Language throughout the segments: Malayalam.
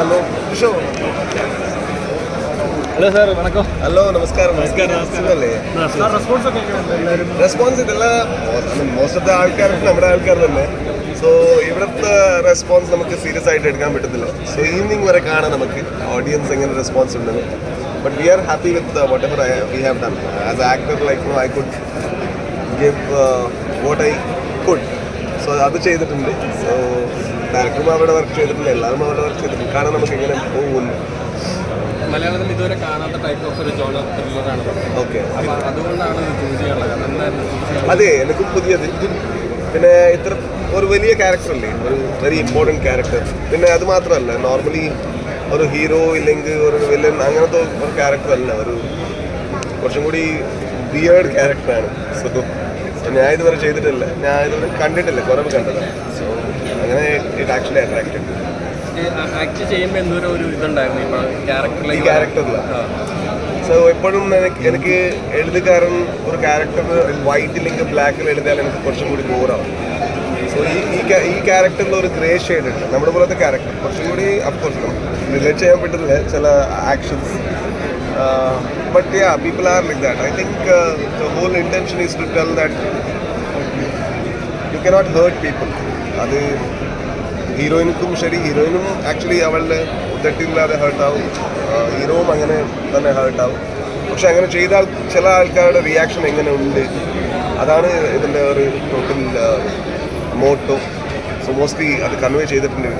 ഹലോ. ഷോ ഹലോ സാർ വണക്കം. ഹലോ നമസ്കാരം. നമസ്കാരം അല്ലേ റെസ്പോൺസ് റെസ്പോൺസ് ഇതല്ല മോസ്റ്റ് ഓഫ് ദ ആൾക്കാർ നമ്മുടെ ആൾക്കാർ തന്നെ. സോ ഇവിടുത്തെ റെസ്പോൺസ് നമുക്ക് സീരിയസ് ആയിട്ട് എടുക്കാൻ പറ്റത്തില്ല. സോ ഈവനിങ് വരെ കാണാം നമുക്ക്. ഓഡിയൻസ് എങ്ങനെ റെസ്പോൺസ് ഉണ്ടെന്ന്. But we are happy with whatever we have done as a actor like no I could give what I could so അത് ചെയ്തിട്ടുണ്ട്. സോ ഡയറക്ടറും അവിടെ വർക്ക് ചെയ്തിട്ടുണ്ട്. എല്ലാവരും അവിടെ വർക്ക് ചെയ്തിട്ടുണ്ട്. കാരണം നമുക്ക് ഇങ്ങനെ പോകുന്നു മലയാളത്തിൽ ഇതുവരെ കാണാത്ത ടൈപ്പ് ഓഫ് ഒരു ജോണർ ത്രില്ലറാണ് ഓക്കെ അപ്പോൾ അതുകൊണ്ടാണ് ഇത് ചൂസ് ചെയ്യാനുള്ളത്. കാരണം എന്തായിരുന്നു choose അതെ എനിക്കും പുതിയത്. പിന്നെ ഇത്ര ഒരു വലിയ ക്യാരക്ടർ അല്ലേ ഒരു വെരി ഇമ്പോർട്ടന്റ് ക്യാരക്ടർ പിന്നെ അത് മാത്രമല്ല നോർമലി ഒരു ഹീറോ ഇല്ലെങ്കിൽ ഒരു വില്ലൻ അങ്ങനത്തെ ഒരു ക്യാരക്ടർ അല്ല. ഒരു കുറച്ചും കൂടി ബിയേർഡ് ക്യാരക്ടറാണ് സോ ഞാൻ ഇതുവരെ ചെയ്തിട്ടില്ല. ഞാൻ ഇതുവരെ കണ്ടിട്ടില്ല. കുറവ് കണ്ടതാണ് സോ അങ്ങനെ ഇറ്റ് ആക്ച്വലി അട്രാക്റ്റഡ് ആക്ട് ചെയ്യുമ്പോൾ എന്തോരം ഒരു ഇതുണ്ടായിരുന്നു? ഇപ്പോൾ ഈ ക്യാരക്ടറിലാണ് സോ എപ്പോഴും എനിക്ക് എനിക്ക് എഴുതുകാരൻ ഒരു ക്യാരക്ടർ വൈറ്റ് ഇല്ലെങ്കിൽ ബ്ലാക്കിൽ എഴുതിയാൽ എനിക്ക് കുറച്ചും കൂടി ബോറാവും. സോ ഈ ഈ ക്യാരക്ടറിൽ ഒരു ഗ്രേ ഷെയ്ഡ് ഉണ്ട്. നമ്മുടെ പോലത്തെ ക്യാരക്ടർ കുറച്ചും കൂടി അഫ്കോഴ്സ് റിലേറ്റ് ചെയ്യാൻ പറ്റുന്നില്ല ചില actions but people are like that. I think uh, the whole intention is to tell that you cannot hurt people. അത് ഹീറോയിനും ശരി ഹീറോയിനും ആക്ച്വലി അവളുടെ തെറ്റില്ലാതെ ഹേർട്ടാവും ഹീറോവും അങ്ങനെ തന്നെ ഹേർട്ടാവും പക്ഷെ അങ്ങനെ ചെയ്താൽ ചില ആൾക്കാരുടെ റിയാക്ഷൻ എങ്ങനെ ഉണ്ട് അതാണ് ഇതിന്റെ ഒരു ടോട്ടൽ മോട്ടോ സോ മോസ്റ്റ്ലി അത് കൺവേ ചെയ്തിട്ടുണ്ട്.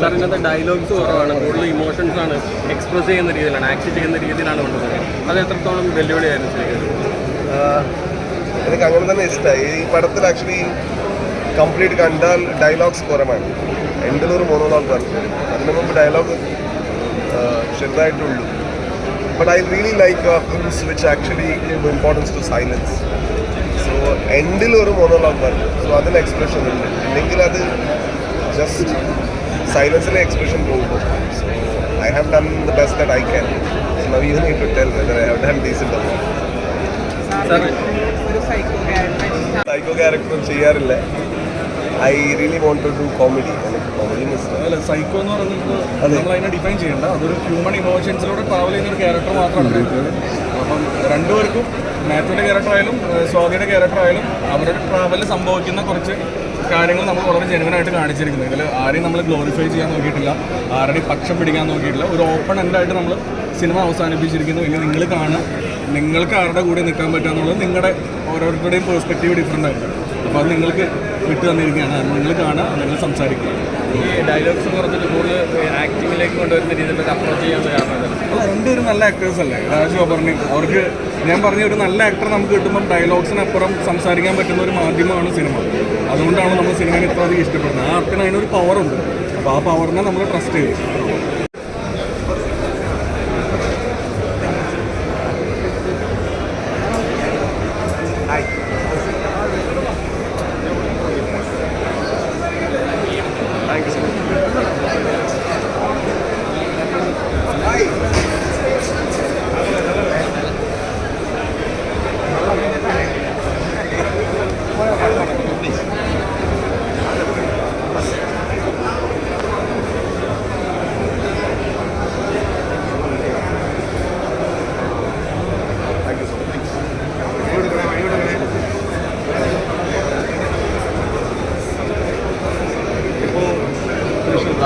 സാർ ഡയലോഗ്സ് കുറവാണ്. കൂടുതൽ ഇമോഷൻസ് ആണ് എക്സ്പ്രസ് ചെയ്യുന്ന രീതിയിലാണ് ആക്ട് ചെയ്യുന്ന രീതിയിലാണ് കൊണ്ടുപോകുന്നത്. അത് എത്രത്തോളം വെല്ലുവിളിയായിരുന്നു ശരിക്കും? എനിക്ക് അങ്ങനെ തന്നെ ഇഷ്ടമായി ഈ പടത്തിൽ ആക്ച്വലി കംപ്ലീറ്റ് കണ്ടാൽ ഡയലോഗ്സ് കുറവാണ്. എന്റെതൊരു മോണോലോഗ് പറഞ്ഞു അതിന് മുമ്പ് dialogue ചെറുതായിട്ടുള്ളൂ. But I really like films which actually give importance to silence so എൻഡിൽ ഒരു മോണോളോഗ് പറഞ്ഞു സോ അതിന് എക്സ്പ്രഷൻ ഉണ്ട്. ഇല്ലെങ്കിൽ അത് ജസ്റ്റ് സൈലൻസിലെ എക്സ്പ്രഷൻ പോകുമ്പോൾ so I have done the best that I can now you need to tell whether I have done decent psycho character ക്യാരക്ടറും ചെയ്യാറില്ല. I really want to do comedy അല്ല സൈക്കോ എന്ന് പറയുന്നത്. നമ്മൾ അതിനെ ഡിഫൈൻ ചെയ്യണ്ട. അതൊരു ഹ്യൂമൻ ഇമോഷൻസിലൂടെ ട്രാവൽ ചെയ്യുന്ന ഒരു ക്യാരക്ടർ മാത്രമാണ്. അപ്പം രണ്ടുപേർക്കും മാത്യുവിന്റെ ക്യാരക്ടർ ആയാലും സ്വാതിയുടെ ക്യാരക്ടർ ആയാലും അവരുടെ ട്രാവലിൽ സംഭവിക്കുന്ന കുറച്ച് കാര്യങ്ങൾ നമ്മൾ വളരെ ജെനുവനായിട്ട് കാണിച്ചിരിക്കുന്നത്. ഇതിൽ ആരെയും നമ്മൾ ഗ്ലോറിഫൈ ചെയ്യാൻ നോക്കിയിട്ടില്ല. ആരുടെയും പക്ഷം പിടിക്കാൻ നോക്കിയിട്ടില്ല. ഒരു ഓപ്പൺ എൻഡായിട്ട് നമ്മൾ സിനിമ അവസാനിപ്പിച്ചിരിക്കുന്നു. ഇനി നിങ്ങൾ കാണുക. നിങ്ങൾക്ക് ആരുടെ കൂടെ നിൽക്കാൻ പറ്റുക എന്നുള്ളത് നിങ്ങളുടെ ഓരോരുത്തരുടെയും പേഴ്സ്പെക്റ്റീവ് ഡിഫറെന്റ് ആയിരിക്കും അപ്പോൾ അത് നിങ്ങൾക്ക് വിട്ടു തന്നിരിക്കുകയാണ്. അത് നിങ്ങൾ കാണുക നിങ്ങൾ സംസാരിക്കുക. ഈ ഡയലോഗ്സ് കുറച്ചിട്ട് കൂടുതൽ ആക്ടിങ്ങിലേക്ക് കൊണ്ടുവരുന്ന രീതിയിലൊക്കെ അപ്രോച്ച് ചെയ്യാൻ കാരണം? അല്ല രണ്ടുപേരും നല്ല ആക്ടേഴ്സ് അല്ലേ? രാജു അപർണി. അവർക്ക് ഞാൻ പറഞ്ഞ ഒരു നല്ല ആക്ടർ നമുക്ക് കിട്ടുമ്പോൾ ഡയലോഗ്സിനപ്പുറം സംസാരിക്കാൻ പറ്റുന്ന ഒരു മാധ്യമമാണ് സിനിമ. അതുകൊണ്ടാണ് നമ്മൾ സിനിമയെ ഇത്ര അധികം ഇഷ്ടപ്പെടുന്നത്. ആ ആർട്ടിന് അതിനൊരു പവറുണ്ട് അപ്പോൾ ആ പവറിനെ നമ്മൾ ട്രസ്റ്റ് ചെയ്യും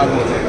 Работает.